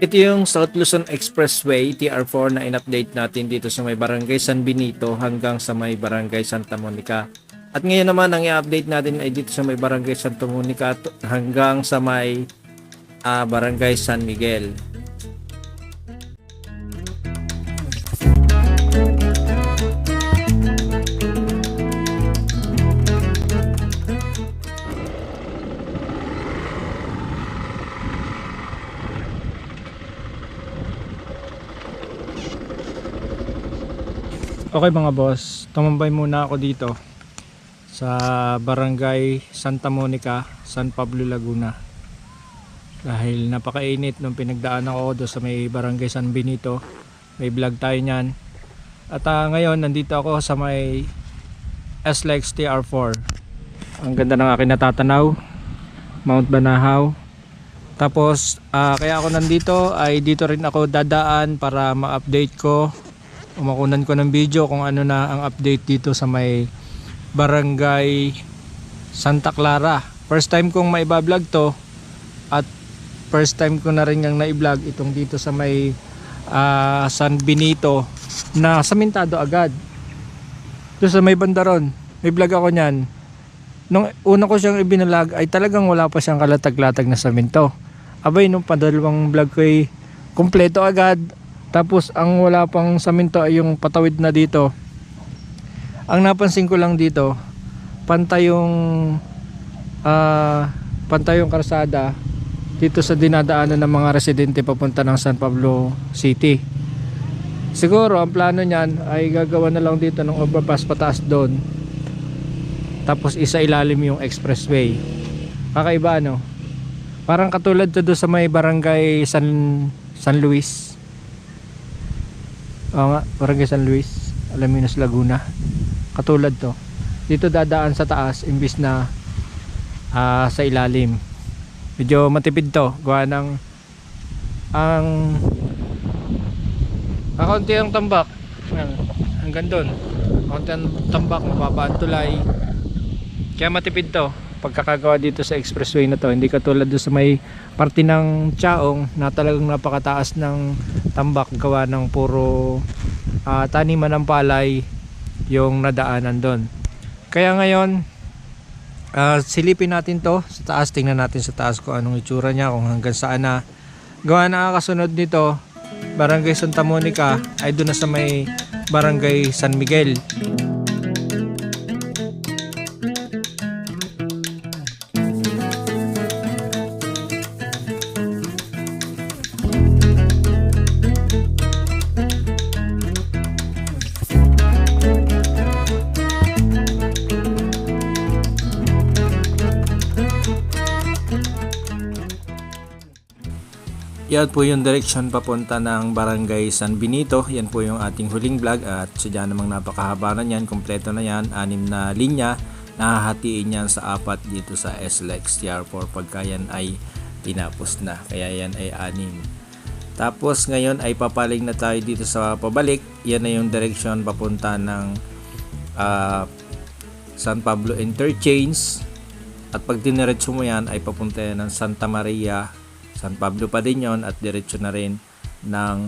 Ito yung South Luzon Expressway, TR4 na in-update natin dito sa may Barangay San Benito hanggang sa may Barangay Santa Monica. At ngayon naman ang i-update natin ay dito sa may Barangay Santa Monica hanggang sa may ah, Barangay San Miguel. Okay mga boss, tumambay muna ako dito sa barangay Santa Monica, San Pablo, Laguna. Dahil napakainit nung pinagdaan ako doon sa may barangay San Benito. May vlog tayo niyan. At ah, ngayon nandito ako sa may SLEX TR4. Ang ganda ng aking natatanaw. Mount Banahaw. Tapos ah, kaya ako nandito ay dito rin ako dadaan para ma-update ko umakunan ko ng video kung ano na ang update dito sa may barangay Santa Clara. First time kong maiba-vlog to at first time ko na rin yung na-vlog itong dito sa may ah, San Benito na samintado agad. Doon sa may bandaron, may vlog ako niyan. Nung una ko siyang ibinalag ay talagang wala pa siyang kalatag-latag na saminto. Abay, nung padalawang vlog ko ay kompleto agad tapos ang wala pang saminto ay yung patawid na dito. Ang napansin ko lang dito, pantay yung ah, pantay yung karsada dito sa dinadaanan ng mga residente papunta ng San Pablo City. Siguro ang plano niyan ay gagawa na lang dito ng overpass pataas doon. Tapos isa ilalim yung expressway. Kakaiba no? Parang katulad to doon sa may barangay San San Luis. Oo nga, Barangay San Luis, Alaminos, Laguna. Katulad to. Dito dadaan sa taas imbis na ah, sa ilalim. Medyo matipid to. Gawa ng ang kakunti ang tambak. Hanggang doon. Kakunti ang tambak, mababa ang tulay. Kaya matipid to. Pagkakagawa dito sa expressway na to. Hindi katulad doon sa may parte ng Chaong na talagang napakataas ng tambak gawa ng puro ah, taniman ng palay yung nadaanan doon. Kaya ngayon, ah, silipin natin to sa taas. Tingnan natin sa taas kung anong itsura niya, kung hanggang saan na. Gawa na kasunod nito, Barangay Santa Monica ay doon na sa may Barangay San Miguel. Yan po yung direction papunta ng Barangay San Benito. Yan po yung ating huling vlog at sadya namang napakahaba na yan. Kompleto na yan. Anim na linya. Nahahatiin yan sa apat dito sa SLEX TR4 pagka yan ay tinapos na. Kaya yan ay anim. Tapos ngayon ay papaling na tayo dito sa pabalik. Yan na yung direction papunta ng ah, San Pablo Interchange. At pag diniretso mo yan ay papunta yan ng Santa Maria San Pablo pa din yon at diretso na rin ng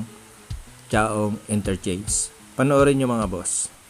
Chaong Interchange. Panoorin nyo mga boss.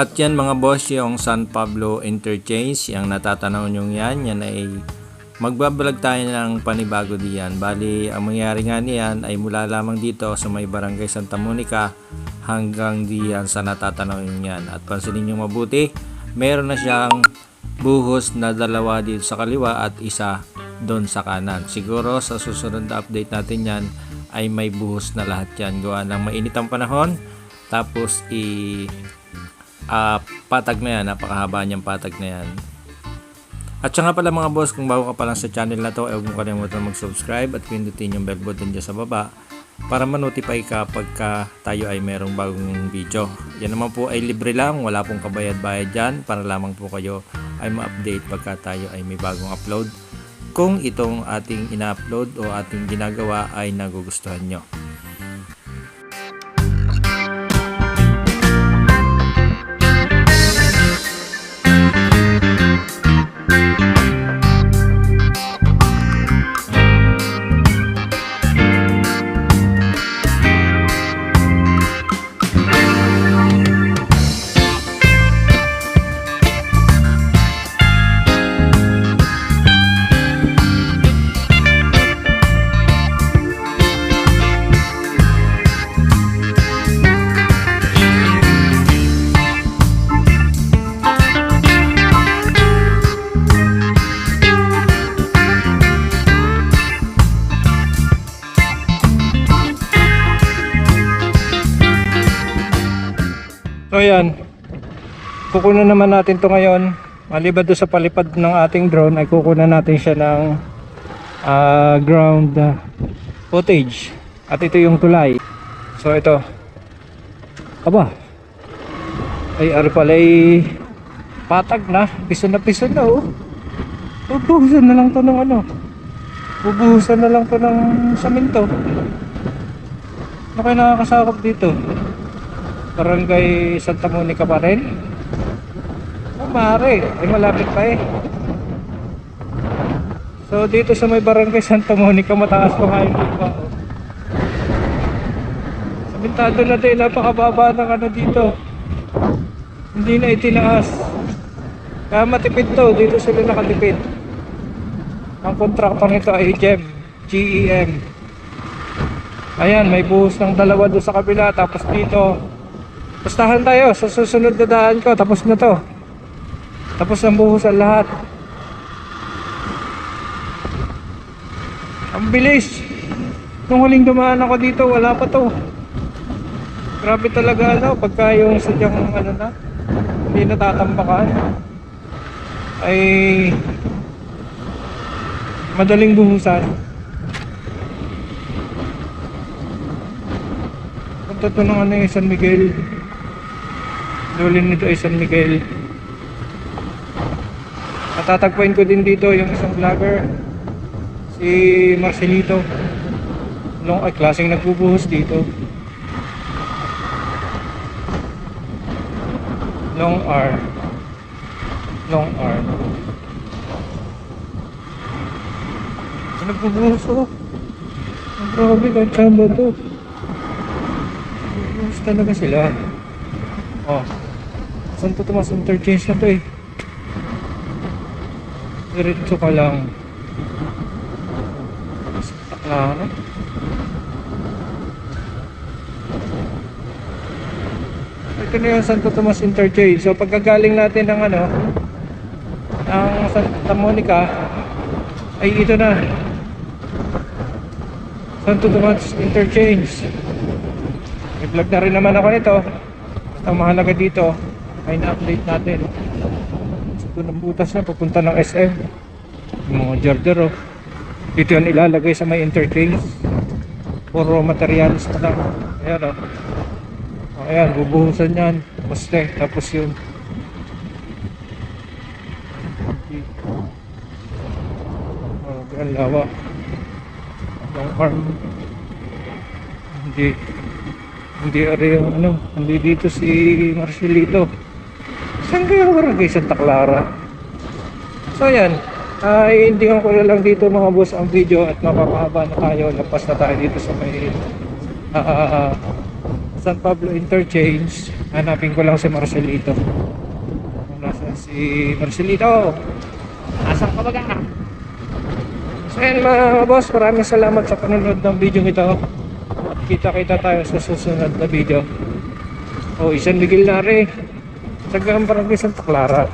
At yan mga boss, yung San Pablo Interchange, yung natatanaw nyo yan, yan ay magbabalag tayo ng panibago diyan. Bali, ang mangyari nga niyan ay mula lamang dito sa may barangay Santa Monica hanggang diyan sa natatanaw nyo yan. At pansinin nyo mabuti, meron na siyang buhos na dalawa dito sa kaliwa at isa doon sa kanan. Siguro sa susunod na update natin yan ay may buhos na lahat yan. Gawa ng mainit ang panahon, tapos i ah, patag na yan, napakahaba niyang patag na yan. At siya nga pala mga boss, kung bago ka pa lang sa channel na to, eh, huwag mo kalimutan mag-subscribe at pindutin yung bell button dyan sa baba para ma-notify ka pagka tayo ay merong bagong video. Yan naman po ay libre lang, wala pong kabayad-bayad dyan para lamang po kayo ay ma-update pagka tayo ay may bagong upload kung itong ating ina-upload o ating ginagawa ay nagugustuhan nyo. So ayan, kukunan naman natin to ngayon. Maliban doon sa palipad ng ating drone ay kukunan natin siya ng ah, ground ah, footage. At ito yung tulay. So ito. Aba. Ay ano pala ay patag na. Piso na piso na oh. Bubuhusan na lang to ng ano. Bubuhusan na lang to ng saminto. Ano kayo nakakasakop dito? Barangay Santa Monica pa rin? Oh, maaari. Ay malapit pa eh. So dito sa may barangay Santa Monica mataas pa nga yung lupa. Sabintado na din, napakababa ng ano dito. Hindi na itinaas. Kaya matipid to, dito sila nakatipid. Ang kontraktor nito ay GEM, GEM. Ayan, may buhos ng dalawa doon sa kabila, tapos dito, Pustahan tayo sa susunod na daan ko. Tapos na to. Tapos ang buhusan lahat. Ang bilis. Nung huling dumaan ako dito, wala pa to. Grabe talaga ano, pagka yung sadyang ano na, hindi natatambakan. Ay madaling buhusan. Punta to ng ano yung San Miguel. Dulin nito ay San Miguel. Matatagpuin ko din dito yung isang vlogger. Si Marcelito. Long ay klaseng nagbubuhos dito. Long R. Long R. Nagbubuhos oh. Ang grabe, kahit chamba to. Nagbubuhos talaga sila. Oh. Santo Tomas interchange na to eh. Diretso ka lang. Klaro. Ito na yung Santo Tomas interchange. So pagkagaling natin ng ano, ng Santa Monica, ay ito na. Santo Tomas interchange. May vlog na rin naman ako nito. Ang mahalaga dito ay na-update natin. Ito ng butas na papunta ng SM. Yung mga oh. Dito yan ilalagay sa may interchange. Puro materials na lang. Ayan oh. oh ayan, bubuhusan yan. Poste. Tapos yun. Oh, ang lawa. Long arm. Hindi. Hindi ari yung ano, hindi dito si Marcelito. Saan kaya barangay Santa Clara? So yan, ay hindi ko lang dito mga boss ang video at mapapahaba na tayo. Lapas na tayo dito sa may ah, ah, ah, San Pablo Interchange. Hanapin ko lang si Marcelito. Nasaan si Marcelito? Nasaan ka ba ka? So yan mga boss, maraming salamat sa panonood ng video ito. Kita-kita tayo sa susunod na video. O, isang ligil na rin. Sa Barangay Santa Clara.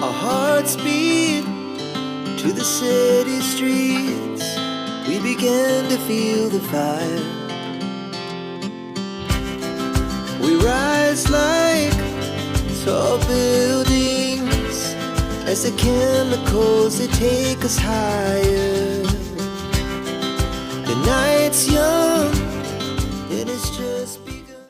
Our hearts beat to the city streets. We began to feel the fire. We rise like tall buildings as the chemicals they take us higher. Night's young